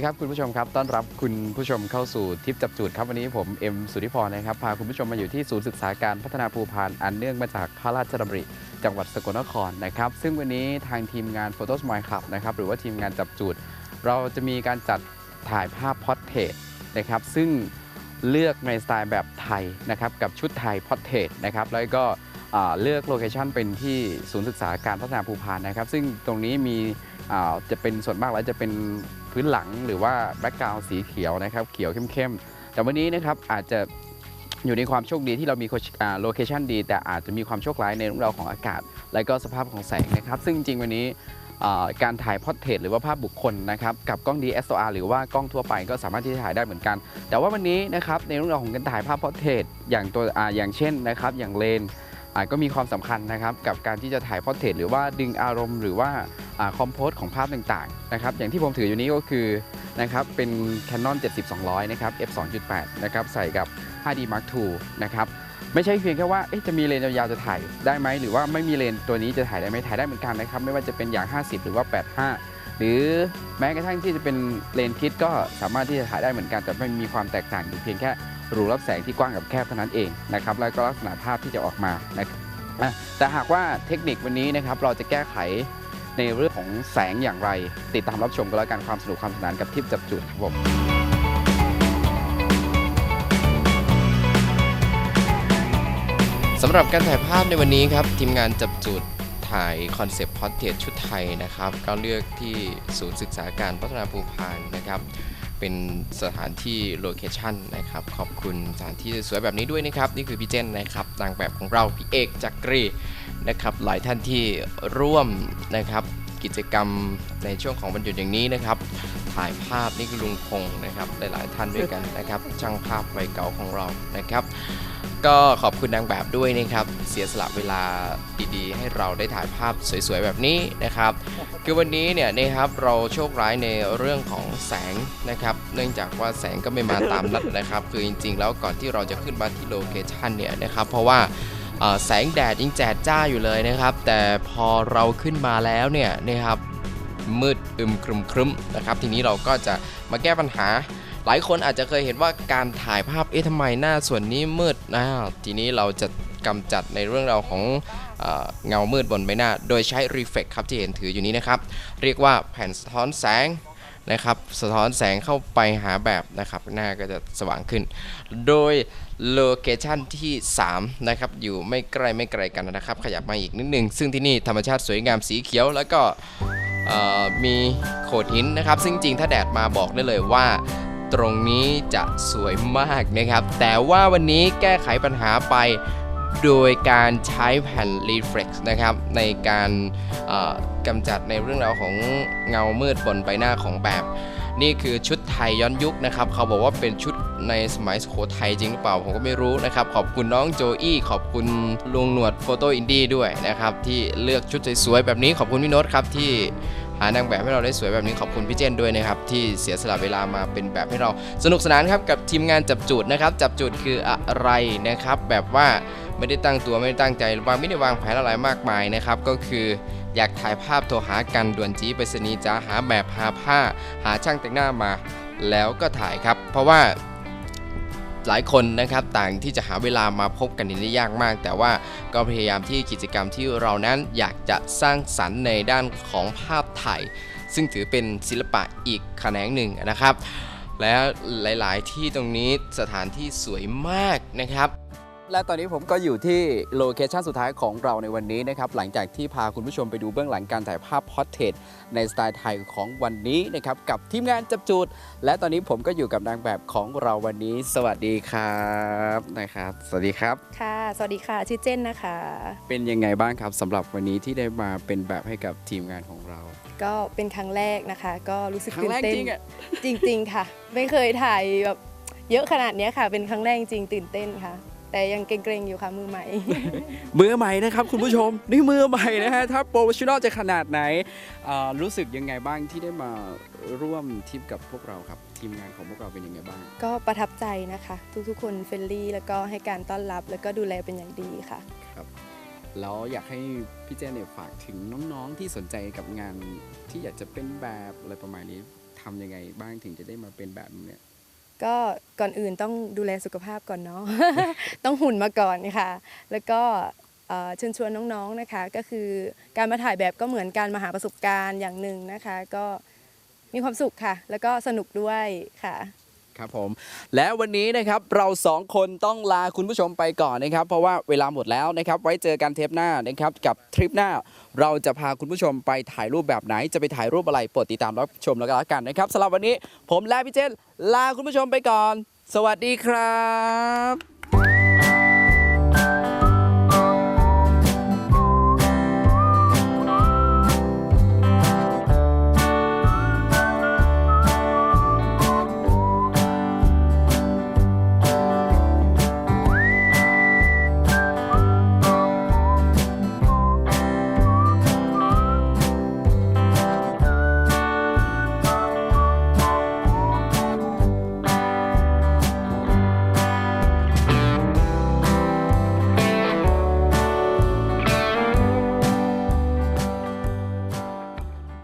ดีครับคุณผู้ชมครับต้อนรับคุณผู้ชมเข้าสู่ทิปจับจูดครับวันนี้ผมเอ็มสุธิพรนะครับพาคุณผู้ชมมาอยู่ที่ศูนย์ศึกษาการพัฒนาภูพานอันเนื่องมาจากพระราชดำริจังหวัดสกลนครนะครับซึ่งวันนี้ทางทีมงาน Photo Smile Club นะครับหรือว่าทีมงานจับจูด เราจะมีการจัดถ่ายภาพพอร์เทรตนะครับซึ่งเลือกในสไตล์แบบไทยนะครับกับชุดไทยพอร์เทรตนะครับแล้วก็เลือกโลเคชันเป็นที่ศูนย์ศึกษาการพัฒนาภูพานนะครับซึ่งตรงนี้มีจะเป็นส่วนมากแล้วจะเป็น พื้นหลังหรือว่าแบ็กกราวด์สีเขียวนะครับเขียวเข้มๆ แต่วันนี้นะครับอาจจะอยู่ในความโชคดีที่เรามีโลเคชันดี แต่อาจจะมีความโชคร้ายในเรื่องราวของอากาศ และก็สภาพของแสงนะครับ ซึ่งจริงวันนี้การถ่ายพอร์เทรตหรือว่าภาพบุคคลนะครับกับกล้อง DSLR หรือว่ากล้องทั่วไปก็สามารถที่จะถ่ายได้เหมือนกัน แต่ว่าวันนี้นะครับในเรื่องราวของการถ่ายภาพพอร์เทรตอย่างตัวออย่างเช่นนะครับอย่างเลน ก็มีความสำคัญนะครับกับการที่จะถ่ายพอร์เทรตหรือว่าดึงอารมณ์หรือว่าคอมโพสของภาพต่างๆนะครับอย่างที่ผมถืออยู่นี้ก็คือนะครับเป็น Canon 70-200 นะครับ f 2.8 นะครับใส่กับ 5D Mark II นะครับไม่ใช่เพียงแค่ว่าจะมีเลนส์ยาวๆจะถ่ายได้ไหมหรือว่าไม่มีเลนส์ตัวนี้จะถ่ายได้ไหมถ่ายได้เหมือนกันนะครับไม่ว่าจะเป็นอย่าง 50 หรือว่า 85 หรือแม้กระทั่งที่จะเป็นเลนส์คิดก็สามารถที่จะถ่ายได้เหมือนกัน แต่ไม่มีความแตกต่างอยู่เพียงแค่ รูรับแสงที่กว้างกับแคบเท่านั้นเองนะครับแล้วก็ลักษณะภาพที่จะออกมานะครับแต่หากว่าเทคนิควันนี้นะครับเราจะแก้ไขในเรื่องของแสงอย่างไร ติดตามรับชมกันแล้วกันความสนุกความสนานกับทิปจับจุดครับผมสำหรับการถ่ายภาพในวันนี้ครับ ทีมงานจับจุดถ่ายคอนเซปต์พอร์เทรตชุดไทยนะครับ ก็เลือกที่ศูนย์ศึกษาการพัฒนาภูพานนะครับ เป็นสถานที่โลเคชั่นนะครับ ขอบคุณสถานที่สวยแบบนี้ด้วยนะครับ นี่คือพี่เจนนะครับนางแบบของเราพี่เอกจักรีนะครับ หลายท่านที่ร่วมนะครับกิจกรรมในช่วงของวันหยุดอย่างนี้นะครับ ถ่ายภาพนี่คือลุงพงศ์นะครับ หลายๆท่านด้วยกันนะครับ ช่างภาพวัยเก่าของเรานะครับ ก็ขอบคุณนางแบบด้วยนะครับ เสียสละเวลาดีๆ ให้เราได้ถ่ายภาพสวยๆ แบบนี้นะครับ คือวันนี้เนี่ยนะครับเราโชคร้ายในเรื่องของแสงนะครับ เนื่องจากว่าแสงก็ไม่มาตามนัดนะครับ คือจริงๆ แล้วก่อนที่เราจะขึ้นมาที่โลเคชันเนี่ยนะครับ เพราะว่าแสงแดดยังแจดจ้าอยู่เลยนะครับ แต่พอเราขึ้นมาแล้วเนี่ยนะครับมืดอึมครึมครึมนะครับ ทีนี้เราก็จะมาแก้ปัญหา หลายคนอาจจะเคยเห็นว่าการถ่ายภาพเอ๊ะทำไมหน้าส่วนนี้มืดนะทีนี้เราจะกำจัดในเรื่องราวของเงามืดบนใบหน้า โดยใช้ Reflect ครับที่เห็นถืออยู่นี้นะครับ เรียกว่าแผ่นสะท้อนแสงนะครับสะท้อนแสงเข้าไปหาแบบนะครับหน้าก็จะสว่างขึ้น โดยโลเคชันที่ 3 นะครับ อยู่ไม่ใกล้ไม่ไกลกันนะครับ ขยับมาอีกนิดนึง ซึ่งที่นี่ธรรมชาติสวยงามสีเขียว แล้วก็มีโขดหินนะครับ ซึ่งจริงถ้าแดดมาบอกได้เลยว่า ตรงนี้จะสวยมากนะครับ แต่ว่าวันนี้แก้ไขปัญหาไปโดยการใช้แผ่น Reflex นะครับ ในการกำจัดในเรื่องราวของเงามืดบนใบหน้าของแบบ นี่คือชุดไทยย้อนยุคนะครับ เขาบอกว่าเป็นชุดในสมัยสุโขทัยจริงหรือเปล่า ผมก็ไม่รู้นะครับ ขอบคุณน้องโจอี้ขอบคุณลุงหนวดโฟโต้อินดี้ด้วยนะครับ ที่เลือกชุดสวยๆแบบนี้ขอบคุณพี่โน้ตครับที่ หานางแบบให้เราได้สวยแบบนี้ขอบคุณพี่เจนด้วยนะครับที่เสียสละเวลามาเป็นแบบให้เราสนุกสนานครับกับทีมงานจับจูดนะครับจับจูดคืออะไรนะครับแบบว่าไม่ได้ตั้งตัวไม่ได้ตั้งใจวางไม่ได้วางแผนอะไรมากมายนะครับก็คืออยากถ่ายภาพโทรหากันด่วนจีไปรษณีจ้าหาแบบหาผ้า หาช่างแต่งหน้ามา แล้วก็ถ่ายครับ เพราะว่า หลายคนนะครับต่างที่จะหาเวลามาพบกันนี่ได้ยากมาก แต่ว่าก็พยายามที่กิจกรรมที่เรานั้นอยากจะสร้างสรรค์ในด้านของภาพถ่ายซึ่งถือเป็นศิลปะอีกแขนงหนึ่งนะครับ และหลาย ๆ ที่ตรงนี้สถานที่สวยมากนะครับ และตอนนี้ผมก็อยู่ที่โลเคชันสุดท้ายของเราในวันนี้นะครับ หลังจากที่พาคุณผู้ชมไปดูเบื้องหลังการถ่ายภาพพอร์เทรตในสไตล์ไทยของวันนี้นะครับ กับทีมงานจับจูด และตอนนี้ผมก็อยู่กับนางแบบของเราวันนี้ สวัสดีครับนะครับ สวัสดีครับ ค่ะ สวัสดีค่ะ ชื่อเจนนะคะ เป็นยังไงบ้างครับสำหรับวันนี้ที่ได้มาเป็นแบบให้กับทีมงานของเรา ก็เป็นครั้งแรกนะคะ ก็รู้สึกครั้งแรกตื่นจริเต้นงอะจริง ๆ ค่ะ ไม่เคยถ่ายแบบเยอะขนาดเนี้ยค่ะ เป็นครั้งแรกจริงตื่นเต้นค่ะ แต่ยังเกรงๆอยู่ค่ะมือใหม่ มือใหม่นะครับคุณผู้ชม นี่มือใหม่นะฮะถ้าโปรเฟชชั่นอลจะขนาดไหนอ่ารู้สึกยังไงบ้างที่ได้มาร่วมทริปกับพวกเราครับ ทีมงานของพวกเราเป็นยังไงบ้าง ก็ประทับใจนะคะ ทุกๆ คนเฟรนลี่ แล้วก็ให้การต้อนรับแล้วก็ดูแลเป็นอย่างดีค่ะครับแล้วอยากให้พี่เจนเนี่ยฝากถึงน้องๆที่สนใจกับงานที่อยากจะเป็นแบบอะไรประมาณนี้ทำยังไงบ้างถึงจะได้มาเป็นแบบนี้เนี่ย ก็ก่อนอื่นต้องดูแลสุขภาพก่อนเนาะ ต้องหุ่นมาก่อนค่ะ แล้วก็เอ่อเชิญชวนน้องๆนะคะ ก็คือการมาถ่ายแบบก็เหมือนการมาหาประสบการณ์อย่างหนึ่งนะคะ ก็มีความสุขค่ะ แล้วก็สนุกด้วยค่ะ ครับผมและวันนี้นะครับเราสองคนต้องลาคุณผู้ชมไปก่อนนะครับ เพราะว่าเวลาหมดแล้วนะครับ ไว้เจอกันเทปหน้านะครับกับทริปหน้า เราจะพาคุณผู้ชมไปถ่ายรูปแบบไหน จะไปถ่ายรูปอะไรโปรดติดตามรับชมแล้วกันแล้วกันนะครับสำหรับวันนี้ผมและพี่เจนลาคุณผู้ชมไปก่อน สวัสดีครับ